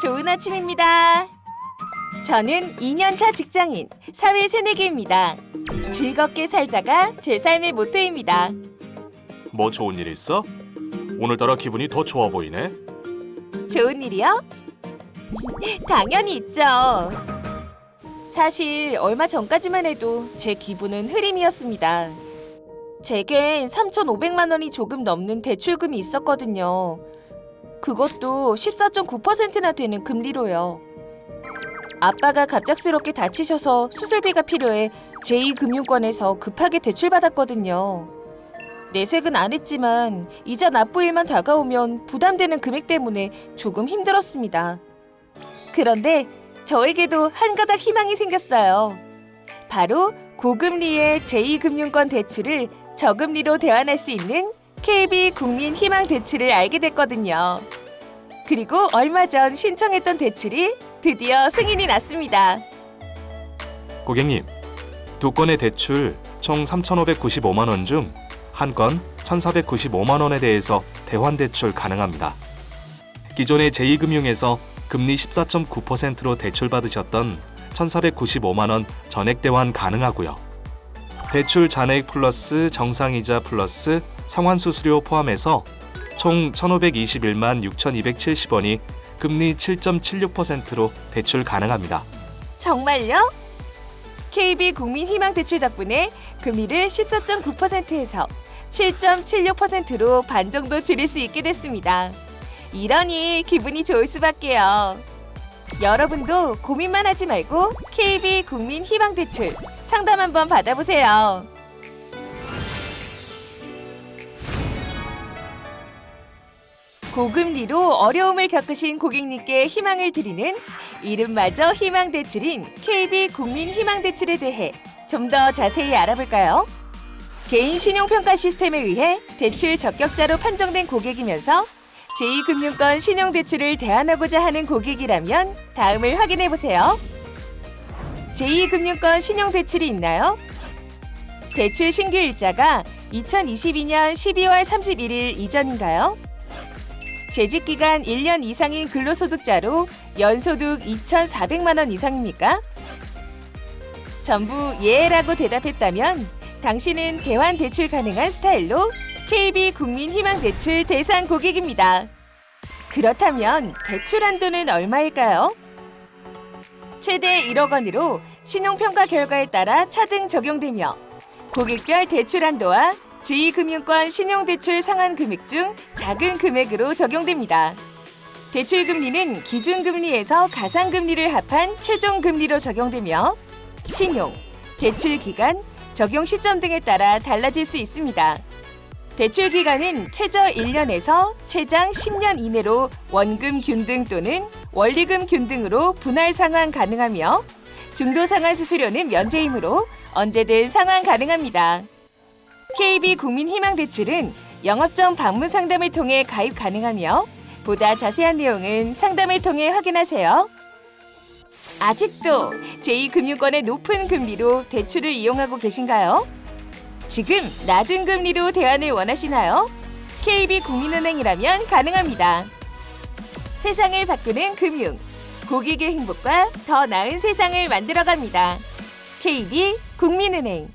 좋은 아침입니다. 저는 2년차 직장인 사회 새내기입니다. 즐겁게 살자가 제 삶의 모토입니다. 뭐 좋은 일 있어? 오늘따라 기분이 더 좋아 보이네. 좋은 일이요? 당연히 있죠. 사실 얼마 전까지만 해도 제 기분은 흐림이었습니다. 제겐 3,500만 원이 조금 넘는 대출금이 있었거든요. 그것도 14.9%나 되는 금리로요. 아빠가 갑작스럽게 다치셔서 수술비가 필요해 제2금융권에서 급하게 대출받았거든요. 내색은 안 했지만 이자 납부일만 다가오면 부담되는 금액 때문에 조금 힘들었습니다. 그런데 저에게도 한 가닥 희망이 생겼어요. 바로 고금리의 제2금융권 대출을 저금리로 대환할 수 있는 KB 국민 희망 대출을 알게 됐거든요. 그리고 얼마 전 신청했던 대출이 드디어 승인이 났습니다. 고객님, 두 건의 대출 총 3,595만 원 중 한 건 1,495만 원에 대해서 대환 대출 가능합니다. 기존의 제2금융에서 금리 14.9%로 대출 받으셨던 1,495만 원 전액 대환 가능하고요. 대출 잔액 플러스 정상이자 플러스 상환 수수료 포함해서 총 1,521만 6,270원이 금리 7.76%로 대출 가능합니다. 정말요? KB 국민 희망 대출 덕분에 금리를 14.9%에서 7.76%로 반 정도 줄일 수 있게 됐습니다. 이러니 기분이 좋을 수밖에요. 여러분도 고민만 하지 말고 KB 국민 희망 대출 상담 한번 받아보세요. 고금리로 어려움을 겪으신 고객님께 희망을 드리는 이름마저 희망대출인 KB 국민 희망대출에 대해 좀 더 자세히 알아볼까요? 개인 신용평가 시스템에 의해 대출 적격자로 판정된 고객이면서 제2금융권 신용대출을 대안하고자 하는 고객이라면 다음을 확인해 보세요. 제2금융권 신용대출이 있나요? 대출 신규 일자가 2022년 12월 31일 이전인가요? 재직 기간 1년 이상인 근로소득자로 연소득 2,400만 원 이상입니까? 전부 예라고 대답했다면 당신은 대환 대출 가능한 스타일로 KB 국민 희망 대출 대상 고객입니다. 그렇다면 대출 한도는 얼마일까요? 최대 1억 원으로 신용평가 결과에 따라 차등 적용되며 고객별 대출 한도와 제2금융권 신용대출 상환 금액 중 작은 금액으로 적용됩니다. 대출 금리는 기준 금리에서 가상 금리를 합한 최종 금리로 적용되며 신용, 대출 기간, 적용 시점 등에 따라 달라질 수 있습니다. 대출 기간은 최저 1년에서 최장 10년 이내로 원금 균등 또는 원리금 균등으로 분할 상환 가능하며 중도 상환 수수료는 면제이므로 언제든 상환 가능합니다. KB 국민희망대출은 영업점 방문 상담을 통해 가입 가능하며 보다 자세한 내용은 상담을 통해 확인하세요. 아직도 제2금융권의 높은 금리로 대출을 이용하고 계신가요? 지금 낮은 금리로 대안을 원하시나요? KB 국민은행이라면 가능합니다. 세상을 바꾸는 금융, 고객의 행복과 더 나은 세상을 만들어갑니다. KB 국민은행